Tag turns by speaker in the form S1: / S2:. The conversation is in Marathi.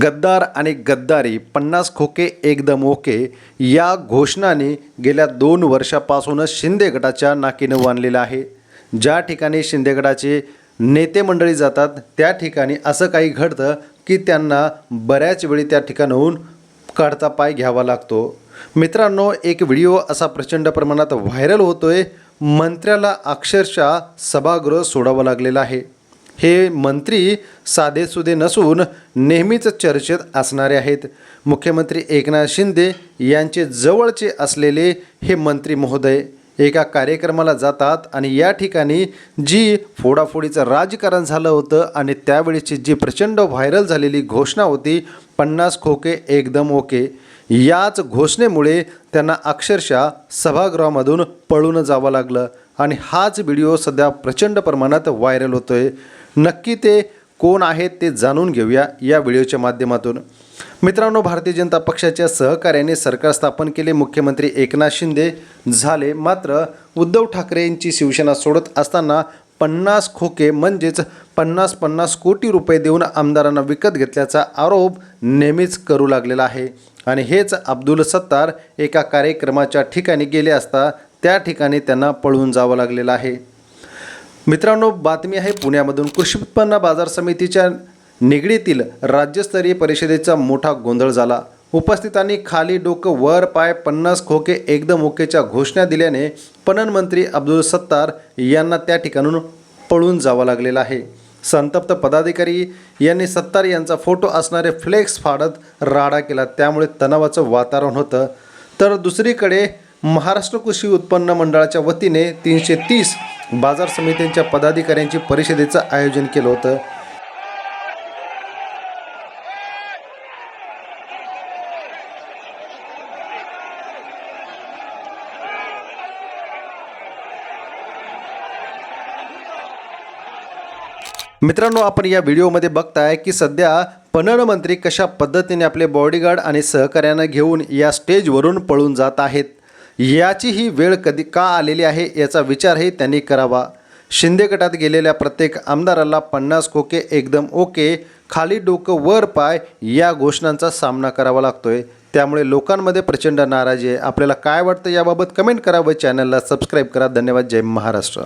S1: गद्दार आणि गद्दारी पन्नास खोके एकदम ओके या घोषणाने गेल्या दोन वर्षापासूनच शिंदे गटाच्या नाकीनं बांधलेलं आहे. ज्या ठिकाणी शिंदे गटाचे नेते मंडळी जातात त्या ठिकाणी असं काही घडतं की त्यांना बऱ्याच वेळी त्या ठिकाणाहून काढता पाय घ्यावा लागतो. मित्रांनो एक व्हिडिओ असा प्रचंड प्रमाणात व्हायरल होतोय. मंत्र्याला अक्षरशः सभागृह सोडावं लागलेलं आहे. हे मंत्री साधेसुधे नसून नेहमीच चर्चेत असणारे आहेत. मुख्यमंत्री एकनाथ शिंदे यांचे जवळचे असलेले हे मंत्री महोदय एका कार्यक्रमाला जातात आणि या ठिकाणी जी फोडाफोडीचं राजकारण झालं होतं आणि त्यावेळेची जी प्रचंड व्हायरल झालेली घोषणा होती पन्नास खोके एकदम ओके. याच घोषणेमुळे त्यांना अक्षरशः सभागृहामधून पळून जावं लागलं आणि हाच व्हिडिओ सध्या प्रचंड प्रमाणात व्हायरल होतोय. नक्की ते कोण आहेत ते जाणून घेऊया या व्हिडिओच्या माध्यमातून. मित्रांनो भारतीय जनता पक्षाच्या सहकार्याने सरकार स्थापन केले. मुख्यमंत्री एकनाथ शिंदे झाले. मात्र उद्धव ठाकरे यांची शिवसेना सोडत असताना पन्नास खोके म्हणजेच पन्नास पन्नास कोटी रुपये देऊन आमदारांना विकत घेतल्याचा आरोप नेहमीच करू लागलेला आहे. आणि हेच अब्दुल सत्तार एका कार्यक्रमाच्या ठिकाणी गेले असता त्या ठिकाणी त्यांना पळून जावं लागलेलं आहे. मित्रांनो बातमी आहे पुण्यामधून. कृषी उत्पन्न बाजार समितीच्या निगडीतील राज्यस्तरीय परिषदेचा मोठा गोंधळ झाला. उपस्थितांनी खाली डोकं वर पाय पन्नास खोके एकदम ओकेच्या घोषणा दिल्याने पणन मंत्री अब्दुल सत्तार यांना त्या ठिकाणून पळून जावं लागलेलं आहे. संतप्त पदाधिकारी यांनी सत्तार यांचा फोटो असणारे फ्लेक्स फाडत राडा केला. त्यामुळे तणावाचं वातावरण होतं. तर दुसरीकडे महाराष्ट्र कृषी उत्पन्न मंडळाच्या वतीने तीनशे तीस बाजार समित्यांच्या पदाधिकाऱ्यांची परिषदेचं आयोजन केलं होतं. मित्रांनो आपण या व्हिडिओमध्ये बघताय की सध्या पणन मंत्री कशा पद्धतीने आपले बॉडीगार्ड आणि सहकाऱ्यांना घेऊन या स्टेजवरून पळून जात आहेत? याची ही वेळ कधी का आलेली आहे याचा विचारही त्यांनी करावा. शिंदे गटात गेलेल्या प्रत्येक आमदाराला पन्नास खोके एकदम ओके खाली डोकं वर पाय या घोषणांचा सामना करावा लागतोय. त्यामुळे लोकांमध्ये प्रचंड नाराजी आहे. आपल्याला काय वाटतं याबाबत कमेंट करा व चॅनलला सबस्क्राईब करा. धन्यवाद. जय महाराष्ट्र.